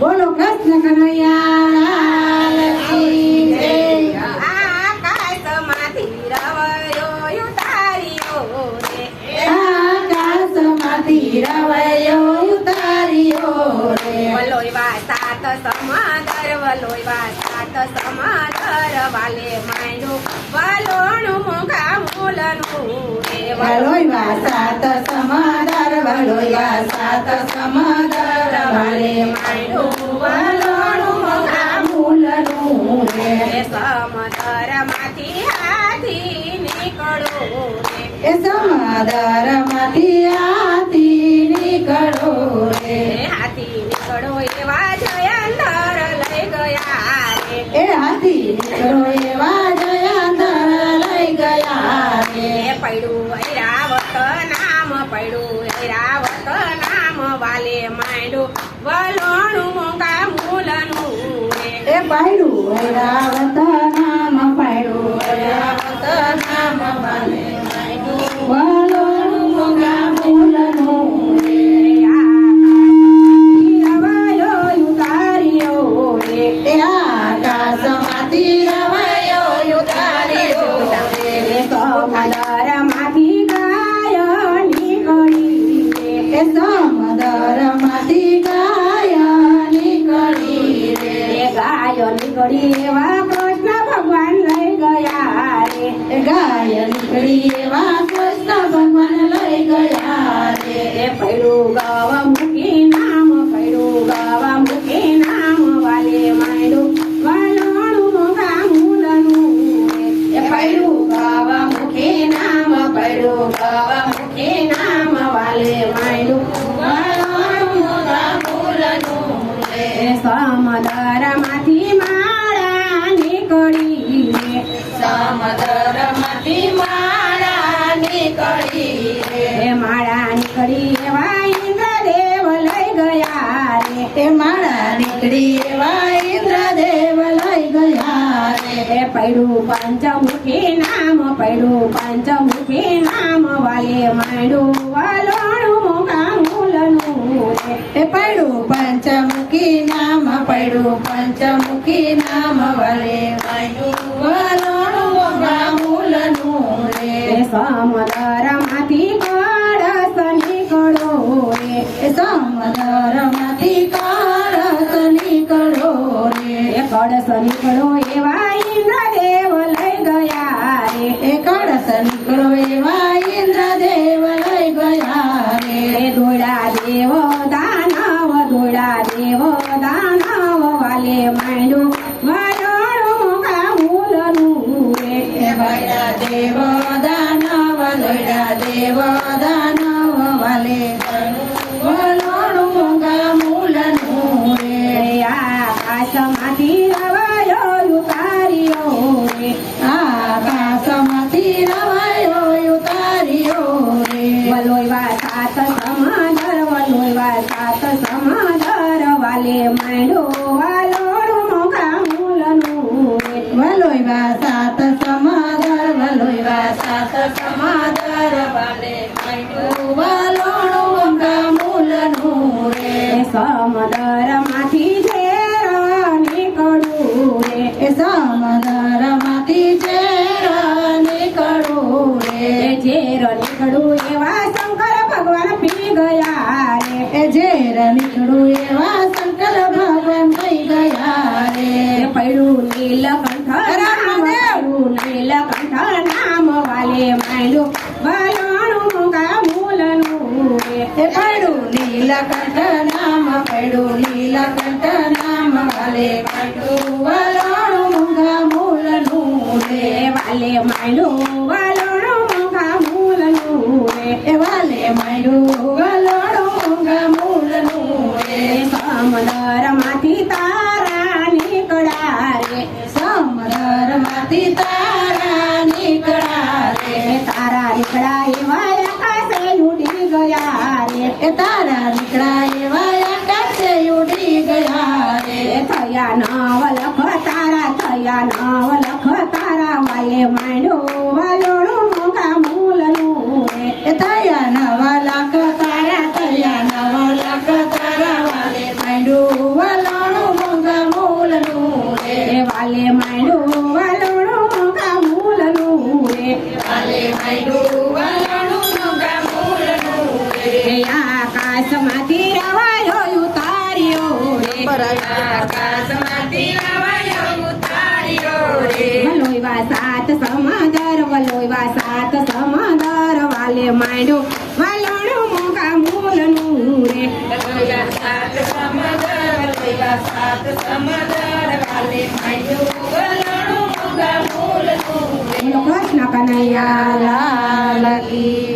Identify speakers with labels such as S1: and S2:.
S1: બોલો કૃષ્ણ કનૈયા જય.
S2: આકાશમાંથી રવયો ઉતાર્યો રે
S1: આકાશમાંથી રવૈયો ઉતાર્યો રે
S2: વલોયવા સાત સમાદર વલોયવા સાત સમાદર વાલે માંડું વલોણું મોઘા મૂલનું રે
S1: વલોયવા સાત સમાદર વલોયવા સાત
S2: નીકળો
S1: એ હાથી નીકળો રે
S2: હાથી લઈ ગયા રે
S1: એ હાથી નીકળો એવા લઈ ગયા
S2: પડ્યું ઐરાવત નામ પડ્યું. હેરાવત નામ વાલે માંડું વલોણું મોંઘા મૂલનું
S1: એ પાડ્યું. ઐરાવત
S2: એવા કૃષ્ણ ભગવાન લઈ ગયા રે
S1: એ
S2: ગાવા મૂકી નામ પડ્યું ગાવા મૂકી નામ વાલે માંડું વાલોણું.
S1: એ પડ્યું ગાવા મુખી નામ પડ્યું ગાવા મુખી નામ વાલે માંડું વાળવાનું મોઢા ફૂલનું રે.
S2: એ પડ્યું પંચમુખી નામ પડ્યું, પંચમુખી નામ વાલે માંડું વાલોણું મુકામૂલનું
S1: એ પડ્યું પંચમુખી નામ પડ્યું, પંચમુખી નામ વાલે માંડું વાલોણું
S2: મુકામૂલનું
S1: રે.
S2: સમદરમાંથી કળશ નીકળો રે.
S1: સમદરમાંથી કાળસ નીકળો રે.
S2: કળશ નીકળો વલોયવા સાત સમાદર વલોયવા સાત સમાદર વાલે એવા શંકર ભગવાન પી ગયા રે.
S1: ઝેર નીકળું એવા શંકર ભગવાન
S2: એ પડ્યું નીલકંઠ
S1: મહાદેવ!
S2: પડ્યું નીલકંઠ નામ વાલે માંડ્યું વલોણું મોઘા મૂલનું
S1: એ પડ્યું નીલકંઠ નામ પડ્યું નીલકંઠ નામ વાલે પડ્યું વલોણું
S2: વાલે
S1: વાલે વલોણું મૂંગા મૂલનું રે
S2: એ સમદરમાંથી તારા નીકળ્યા રે
S1: સમરમાંથી તારા નીકળ્યા રે
S2: એ તારા નીકળ્યા એવા આકાશે ઉડી ગયા રે
S1: એ તારા દીકરા એવા આકાશે ઉડી ગયા. રે
S2: થયા નવ લખ તારા થયા નવ સાત સમદર વલોયવા સાત સમદર વાલે માંડ્યો. વાલણું મોકા મૂલનું રે
S1: સાત સમદર લોયા સાત સમદર વાલે માંડ્યું. વલણું મુગા મૂલનું રે.
S2: કૃષ્ણ કનૈયા લાલ કી.